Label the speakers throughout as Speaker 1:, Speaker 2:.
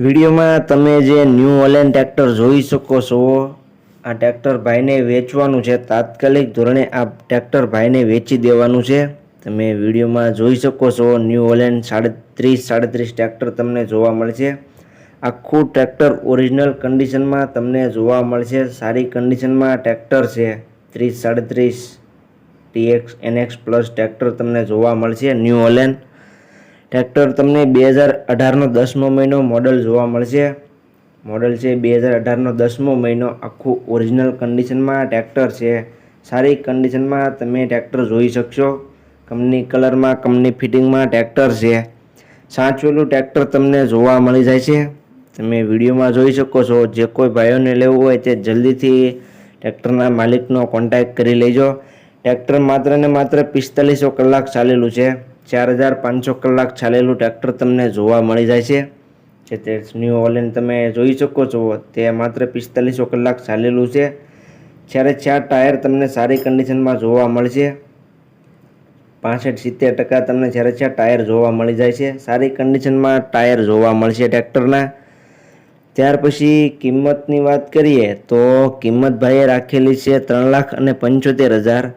Speaker 1: વિડીયોમાં તમે જે ન્યૂ ઓલેન ટ્રેક્ટર જોઈ શકો છો, આ ટ્રેક્ટર ભાઈને વેચવાનું છે. તાત્કાલિક ધોરણે આ ટ્રેક્ટર ભાઈને વેચી દેવાનું છે. તમે વિડીયોમાં જોઈ શકો છો, ન્યૂ ઓલેન સાડત્રીસ સાડત્રીસ ટ્રેક્ટર તમને જોવા મળશે. આખું ટ્રેક્ટર ઓરિજિનલ કન્ડિશનમાં તમને જોવા મળશે. સારી કન્ડિશનમાં ટ્રેક્ટર છે. ત્રીસ, સાડત્રીસ ટીએક્સ એનએક્સ પ્લસ ટ્રેક્ટર તમને જોવા મળશે. ન્યૂ ઓલેન ટ્રેક્ટર તમને બે હજાર અઢારનો દસમો મહિનો મોડલ જોવા મળશે. મોડલ છે બે હજાર અઢારનો દસમો મહિનો. આખું ઓરિજિનલ કન્ડિશનમાં ટ્રેક્ટર છે. સારી કન્ડિશનમાં તમે ટ્રેક્ટર જોઈ શકશો. કંપની કલરમાં કંપની ફિટિંગમાં ટ્રેક્ટર છે. સાચવેલું ટ્રેક્ટર તમને જોવા મળી જાય છે. તમે વિડીયોમાં જોઈ શકો છો. જે કોઈ ભાઈઓને લેવું હોય તે જલ્દીથી ટ્રેક્ટરના માલિકનો કોન્ટેક્ટ કરી લેજો. ટ્રેક્ટર માત્ર ને માત્ર પિસ્તાલીસો કલાક ચાલેલું છે. ચાર હજાર પાંચસો કલાક ચાલેલું ટ્રેક્ટર તમને જોવા મળી જાય છે. જે તે ન્યૂ ઓલેન તમે જોઈ શકો છો. તે માત્ર પિસ્તાલીસો કલાક ચાલેલું છે. જ્યારે ચાર ટાયર તમને સારી કન્ડિશનમાં જોવા મળશે. પાસઠ સિત્તેર ટકા તમને જ્યારે ચાર ટાયર જોવા મળી જાય છે. સારી કન્ડિશનમાં ટાયર જોવા મળશે ટ્રેક્ટરના. ત્યાર પછી કિંમતની વાત કરીએ તો કિંમત ભાઈએ રાખેલી છે ત્રણ લાખ અને પંચોતેર હજાર.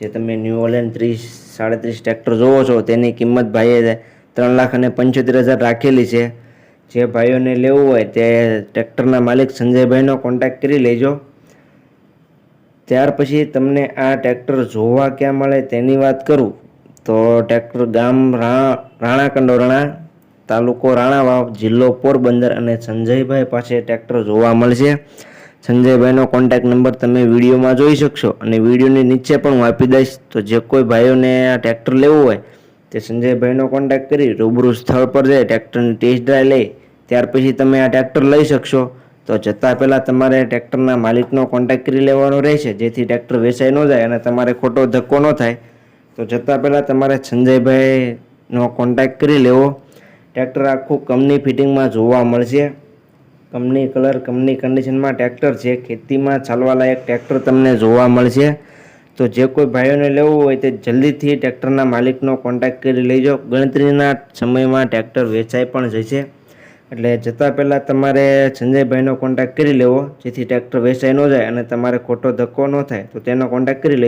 Speaker 1: જે તમે ન્યૂ ઓલેન્ડ ત્રીસ, સાડત્રીસ ટ્રેક્ટર જોવો છો, તેની કિંમત ભાઈએ ત્રણ લાખ અને પંચોતેર હજાર રાખેલી છે. જે ભાઈઓને લેવું હોય તે ટ્રેક્ટરના માલિક સંજયભાઈનો કોન્ટેક્ટ કરી લેજો. ત્યાર પછી તમને આ ટ્રેક્ટર જોવા ક્યાં મળે તેની વાત કરું. તો ટ્રેક્ટર ગામ રાણા રાણા કંડોરણા તાલુકો રાણાવાવ જિલ્લો પોરબંદર અને સંજયભાઈ પાસે ટ્રેક્ટર જોવા મળશે. સંજયભાઈનો કોન્ટેક્ટ નંબર તમે વિડીયોમાં જોઈ શકશો અને વિડીયોની નીચે પણ હું આપી દઈશ. તો જે કોઈ ભાઈઓને આ ટ્રેક્ટર લેવું હોય, તે સંજયભાઈનો કોન્ટેક્ટ કરી રૂબરૂ સ્થળ પર જઈ ટ્રેક્ટરની ટેસ્ટ ડ્રાઈવ લઈ, ત્યાર પછી તમે આ ટ્રેક્ટર લઈ શકશો. તો જતાં પહેલાં તમારે ટ્રેક્ટરના માલિકનો કોન્ટેક્ટ કરી લેવાનો રહેશે, જેથી ટ્રેક્ટર વેચાઈ ન જાય અને તમારે ખોટો ધક્કો ન થાય. તો જતાં પહેલાં તમારે સંજયભાઈનો કોન્ટેક્ટ કરી લેવો. ટ્રેક્ટર આખું કમની ફિટિંગમાં જોવા મળશે. કંપની કલર, કંપની કન્ડિશનમાં ટ્રેક્ટર છે. ખેતીમાં ચાલવાલાયક ટ્રેક્ટર તમને જોવા મળશે. તો જે કોઈ ભાઈઓને લેવું હોય તે જલ્દીથી ટ્રેક્ટરના માલિકનો કોન્ટેક્ટ કરી લેજો. ગણતરીના સમયમાં ટ્રેક્ટર વેચાઈ પણ જશે. એટલે જતાં પહેલાં તમારે સંજયભાઈનો કોન્ટેક્ટ કરી લેવો. જેથી ટ્રેક્ટર વેચાઈ ન જાય અને તમારે ખોટો ધક્કો ન થાય. તો તેનો કોન્ટેક્ટ કરી લેજો.